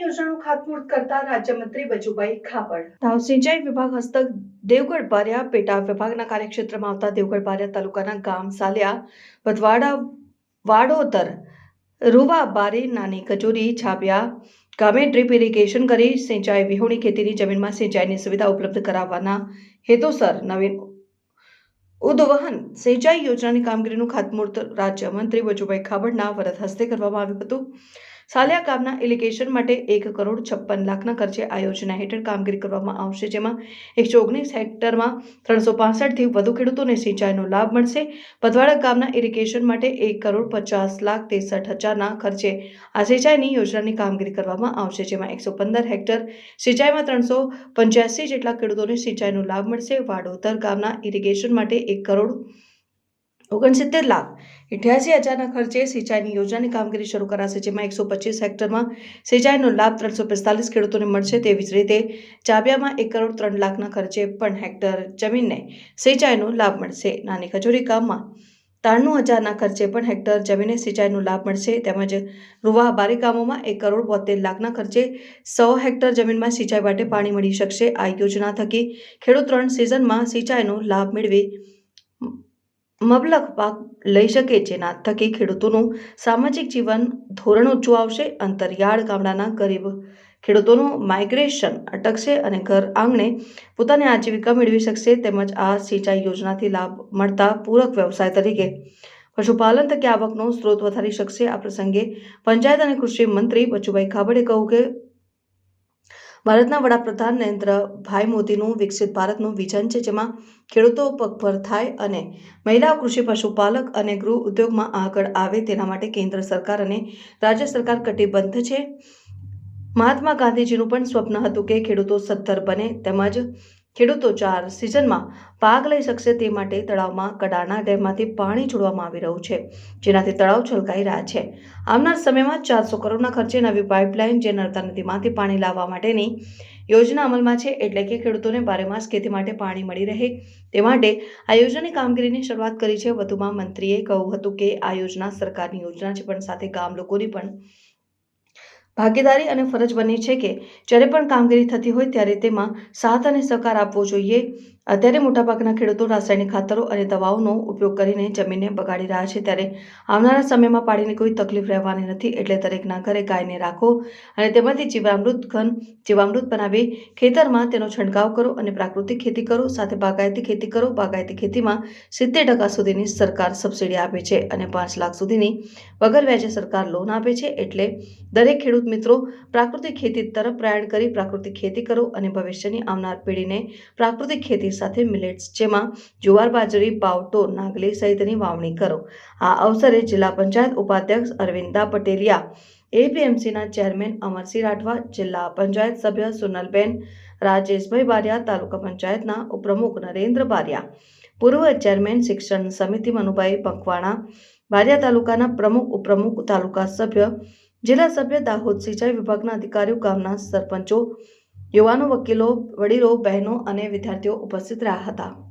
યોજનાનું ખાતમુહૂર્ત કરતા રાજ્યમંત્રી બચુભાઈ ખાબડ. તાવ સિંચાઈ વિભાગ હસ્તક દેવગઢ બારિયા પેટા વિભાગના કાર્યક્ષેત્રમાં આવતા દેવગઢ બારિયા તાલુકાના ગામ સાલિયા ભદવાડા વાડોતર રૂવા બારી નાની કચોરી, છાપિયા, ગામે ડ્રીપ ઇરિગેશન કરી સિંચાઈ વિહોણી ખેતીની જમીનમાં સિંચાઈની સુવિધા ઉપલબ્ધ કરાવવાના હેતુસર નવીન ઉદ્વહન સિંચાઈ યોજનાની કામગીરીનું ખાતમુહૂર્ત રાજ્યમંત્રી બચુભાઈ ખાબડના વરદ હસ્તે કરવામાં આવ્યું હતું. સાલિયા ગામના ઇલિગેશન માટે એક કરોડ છપ્પન લાખના ખર્ચે આ યોજના હેઠળ કામગીરી કરવામાં આવશે, જેમાં એકસો ઓગણીસ હેક્ટરમાં ત્રણસો પાસઠથી વધુ ખેડૂતોને સિંચાઈનો લાભ મળશે. પદવાડા ગામના ઇરિગેશન માટે એક કરોડ પચાસ લાખ ત્રેસઠ હજારના ખર્ચે આ સિંચાઈની યોજનાની કામગીરી કરવામાં આવશે, જેમાં એકસો પંદર હેક્ટર સિંચાઈમાં ત્રણસો પંચ્યાસી જેટલા ખેડૂતોને સિંચાઈનો લાભ મળશે. વાડોતર ગામના ઇરિગેશન માટે એક કરોડ ઓગણસિત્તેર લાખ. અઠ્યાસી હજારના ખર્ચે સિંચાઈની યોજનાની કામગીરી શરૂ કરાશે, જેમાં એકસો પચીસ હેક્ટરમાં સિંચાઈનો લાભ ત્રણસો પિસ્તાલીસ ખેડૂતોને મળશે. તેવી જ રીતે ચાબિયામાં એક કરોડ ત્રણ લાખના ખર્ચે પણ હેક્ટર જમીનને સિંચાઈનો લાભ મળશે. નાની ખજૂરી ગામમાં ત્રાણું હજારના ખર્ચે પણ હેક્ટર જમીને સિંચાઈનો લાભ મળશે. તેમજ રૂવા બારી ગામોમાં એક કરોડ બોતેર લાખના ખર્ચે સો હેક્ટર જમીનમાં સિંચાઈ માટે પાણી મળી શકશે. આ યોજના થકી ખેડૂત ત્રણ સિઝનમાં સિંચાઈનો લાભ મેળવી મબલક પાક લઈ શકે જેના થકી ખેડૂતોનું સામાજિક જીવન ધોરણ ઊંચું આવશે, અંતરિયાળ ગામડાના ગરીબ ખેડૂતોનું માઇગ્રેશન અટકશે અને ઘર આંગણે પોતાની આજીવિકા મેળવી શકશે. તેમજ આ સિંચાઈ યોજનાથી લાભ મળતા પૂરક વ્યવસાય તરીકે પશુપાલન તકે આવકનો સ્ત્રોત વધારી શકશે. આ પ્રસંગે પંચાયત અને કૃષિ મંત્રી બચુભાઈ ખાબડે કહ્યું કે ભારતના વડાપ્રધાન નરેન્દ્રભાઈ મોદીનું વિકસિત ભારતનું વિઝન છે, જેમાં ખેડૂતો પગભર થાય અને મહિલાઓ કૃષિ પશુપાલક અને ગૃહ ઉદ્યોગમાં આગળ આવે તેના માટે કેન્દ્ર સરકાર અને રાજ્ય સરકાર કટિબદ્ધ છે. મહાત્મા ગાંધીજીનું પણ સ્વપ્ન હતું કે ખેડૂતો સદ્ધર બને તેમજ ખેડૂતો ચાર સિઝનમાં પાક લઈ શકશે તે માટે તળાવમાં કડાના ડેમમાંથી પાણી છોડવામાં આવી રહ્યું છે, જેનાથી તળાવ છલકાઈ રહ્યા છે. આવનાર સમયમાં ચારસો કરોડના ખર્ચે નવી પાઇપલાઇન જે નર્મદા નદીમાંથી પાણી લાવવા માટેની યોજના અમલમાં છે, એટલે કે ખેડૂતોને બારેમાસ ખેતી માટે પાણી મળી રહે તે માટે આ યોજનાની કામગીરીની શરૂઆત કરી છે. વધુમાં મંત્રીએ કહ્યું હતું કે આ યોજના સરકારની યોજના છે, પણ સાથે ગામ લોકોની પણ ભાગીદારી અને ફરજ બની છે કે જ્યારે પણ કામગીરી થતી હોય ત્યારે તેમાં સાથ અને સહકાર આપવો જોઈએ. અત્યારે મોટાભાગના ખેડૂતો રાસાયણિક ખાતરો અને દવાઓનો ઉપયોગ કરીને જમીનને બગાડી રહ્યા છે. ત્યારે આવનારા સમયમાં પાણીની કોઈ તકલીફ રહેવાની નથી એટલે દરેકના ઘરે ગાયને રાખો અને તેમાંથી જીવામૃત ઘન, જીવામૃત બનાવી ખેતરમાં તેનો છંટકાવ કરો અને પ્રાકૃતિક ખેતી કરો. સાથે બાગાયતી ખેતી કરો. બાગાયતી ખેતીમાં સિત્તેર ટકા સુધીની સરકાર સબસિડી આપે છે અને પાંચ લાખ સુધીની વગર વ્યાજે સરકાર લોન આપે છે. એટલે દરેક ખેડૂત મિત્રો પ્રાકૃતિક ખેતી તરફ પ્રયાણ કરી પ્રાકૃતિક ખેતી કરો અને ભવિષ્યની આવનાર પેઢીને પ્રાકૃતિક ખેતી સાથે મિલેટ્સ જેમાં જુવાર બાજરી, પાવટો, નાગલી સહિતની વાવણી કરો. આ અવસરે જિલ્લા પંચાયત ઉપાધ્યક્ષ અરવિંદા પટેલિયા, એપીએમસીના ચેરમેન અમરસિંહ રાઠવા, જિલ્લા પંચાયત સભ્ય સુનલબેન, રાજેશભાઈ બારિયા, તાલુકા પંચાયતના ઉપપ્રમુખ નરેન્દ્ર બારિયા, પૂર્વ ચેરમેન શિક્ષણ સમિતિ મનુભાઈ પંખવાણા બારિયા તાલુકાના પ્રમુખ, ઉપપ્રમુખ, તાલુકા સભ્ય, જિલ્લા સભ્ય દાહોદ સિંચાઈ વિભાગના અધિકારીઓ, ગામના સરપંચો યુવાનો વકીલો વડીલો બહેનો અને વિદ્યાર્થીઓ ઉપસ્થિત રહ્યા હતા.